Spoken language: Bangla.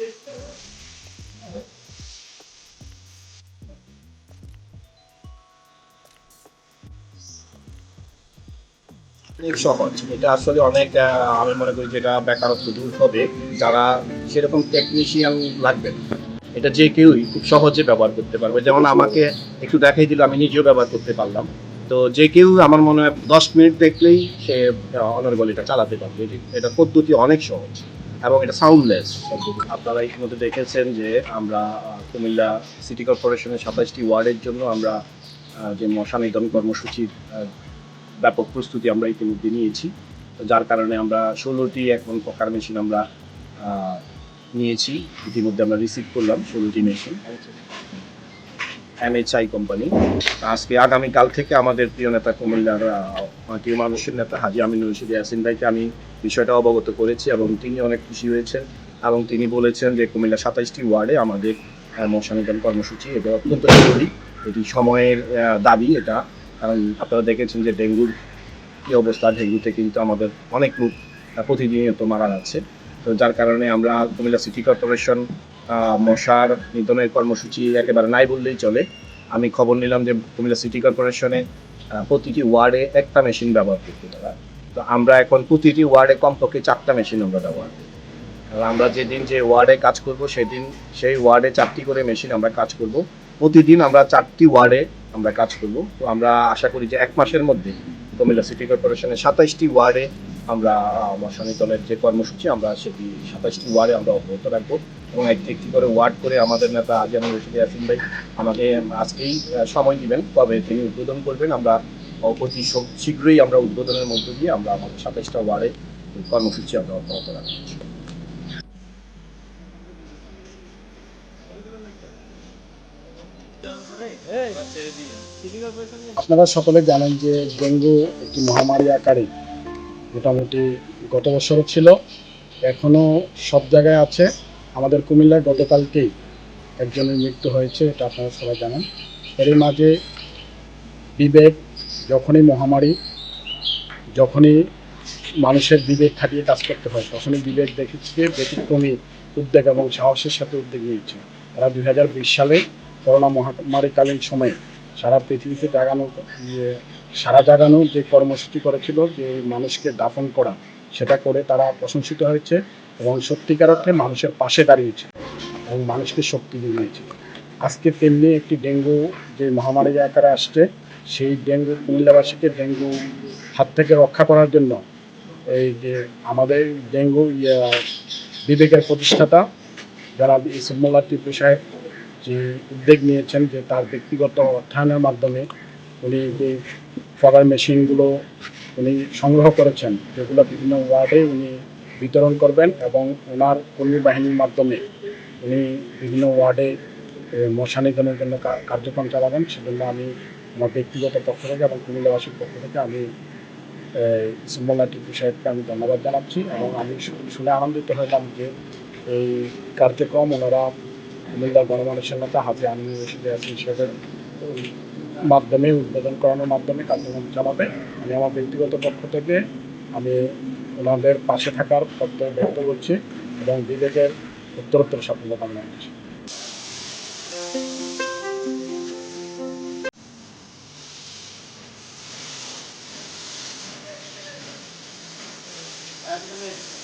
অনেক সহজ এটা আসলে অনেক আমি মনে করি যেটা বেকারত্ব দূর হবে, যারা সেরকম টেকনিশিয়ান লাগবে। এটা যে কেউই খুব সহজে ব্যবহার করতে পারবে। যেমন আমাকে একটু দেখাই দিল, আমি নিজেও ব্যবহার করতে পারলাম। তো যে কেউ আমার মনে হয় দশ মিনিট দেখলেই সে অনার্বল এটা চালাতে পারবে। এটা পদ্ধতি অনেক সহজ। এবং এটা সাউন্ডলেস আপনারা ইতিমধ্যে দেখেছেন যে আমরা কুমিল্লা সিটি কর্পোরেশনের সাতাশটি ওয়ার্ডের জন্য আমরা যে মশা নিধন কর্মসূচির ব্যাপক প্রস্তুতি আমরা ইতিমধ্যে নিয়েছি। যার কারণে আমরা ষোলোটি এখন পকার মেশিন আমরা নিয়েছি। ইতিমধ্যে আমরা রিসিভ করলাম ষোলোটি মেশিন। এমএচআই কোম্পানি আজকে আগামীকাল থেকে আমাদের প্রিয় নেতা কুমিল্লার প্রিয় মানুষের নেতা হাজি আমিনুর রশিদ ইয়াসিন ভাইকে আমি বিষয়টা অবগত করেছি এবং তিনি অনেক খুশি হয়েছেন এবং তিনি বলেছেন যে কুমিল্লা সাতাইশটি ওয়ার্ডে আমাদের আহ, মশা নিধন কর্মসূচি এটা অত্যন্ত জরুরি। এটি সময়ের দাবি এটা। কারণ আপনারা দেখেছেন যে ডেঙ্গুর কি অবস্থা ডেঙ্গুতে কিন্তু আমাদের অনেক লোক প্রতিনিয়ত মারা যাচ্ছে। তো যার কারণে আমরা কুমিল্লা সিটি কর্পোরেশন মশার নিধনের কর্মসূচি একেবারে নাই বললেই চলে। আমি খবর নিলাম যে কুমিল্লা সিটি কর্পোরেশনে প্রতিটি ওয়ার্ডে একটা মেশিন ব্যবহার করতে তারা তো আমরা এখন প্রতিটি ওয়ার্ডে কমপক্ষে চারটা মেশিন আমরা ব্যবহার করি। আমরা যেদিন যে ওয়ার্ডে কাজ করব সেদিন সেই ওয়ার্ডে চারটি করে মেশিন আমরা কাজ করব। প্রতিদিন আমরা চারটি ওয়ার্ডে আমরা কাজ করব। তো আমরা আশা করি যে এক মাসের মধ্যে কুমিল্লা সিটি কর্পোরেশনের সাতাইশটি ওয়ার্ডে আমরা আহ, মশা নিধনের যে কর্মসূচি আমরা সেটি সাতাইশটি ওয়ার্ডে আমরা অব্যাহত রাখব। এবং একটি একটি করে ওয়ার্ড করে আমাদের নেতা আজিয়ানুর রশিদ ইয়াসিন ভাই আমাকে আজকেই সময় দিবেন। তবে তিনি উদ্বোধন করবেন আমরা অতি শীঘ্রই আমরা উদ্বোধনের মধ্য দিয়ে আমরা আমাদের সাতাইশটা ওয়ার্ডে কর্মসূচি আমরা অব্যাহত রাখব। আপনারা সকলে জানেন যে ডেঙ্গু একটি মহামারী আকারে মোটামুটি গত বছরও ছিল এখনও সব জায়গায় আছে। আমাদের কুমিল্লায় গতকালকেই একজনের মৃত্যু হয়েছে, এটা আপনারা সবাই জানেন। এরই মাঝে বিবেক যখনই মহামারী, যখনই মানুষের বিবেক খাটিয়ে কাজ করতে হয়, তখনই বিবেক দেখেছি ব্যতিক্রমী উদ্যোগ এবং সাহসের সাথে উদ্যোগ নিয়েছে তারা দুই হাজার বিশ সালে করোনা মহামারীকালীন সময়ে সারা পৃথিবীতে জাগানো যে সারা জাগানো যে কর্মসূচি করেছিল, যে মানুষকে দাফন করা, সেটা করে তারা প্রশংসিত হয়েছে। এবং সত্যিকার অর্থে মানুষের পাশে দাঁড়িয়েছে এবং মানুষকে শক্তি জুগিয়েছে আজকে তেমনি একটি ডেঙ্গু যে মহামারী আকারে আসছে সেই ডেঙ্গু কুমিল্লাবাসীকে ডেঙ্গু হাত থেকে রক্ষা করার জন্য এই যে আমাদের ডেঙ্গু ইয়া, বিবেকের প্রতিষ্ঠাতা যারা ইসমুল্লাহ টিপু সাহেব যে উদ্যোগ নিয়েছেন যে তার ব্যক্তিগত অর্থায়নের মাধ্যমে উনি যে ফগার মেশিনগুলো উনি সংগ্রহ করেছেন যেগুলো বিভিন্ন ওয়ার্ডে উনি বিতরণ করবেন এবং ওনার কর্মী বাহিনীর মাধ্যমে উনি বিভিন্ন ওয়ার্ডে মশা নিধনের জন্য কার্যক্রম চালাবেন। সেজন্য আমি আমার ব্যক্তিগত পক্ষ থেকে এবং কুমিল্লাবাসীর পক্ষ থেকে আমি সুমল্লা টিপু সাহেবকে আমি ধন্যবাদ জানাচ্ছি এবং আমি শুনে আনন্দিত হলাম যে এই কার্যক্রম ওনারা কুমিল্লা গণমানুষের নেতা হাজি আমিনুর রশিদ মাধ্যমে উদ্বোধন করানোর মাধ্যমে কার্যক্রম চালাবে। আমি আমার ব্যক্তিগত পক্ষ থেকে আমি ওনাদের পাশে থাকার কর্তব্য ব্যক্ত করছি এবং বিবেকের উত্তরোত্তর সাফল্য কামনা করছি। Thank minute.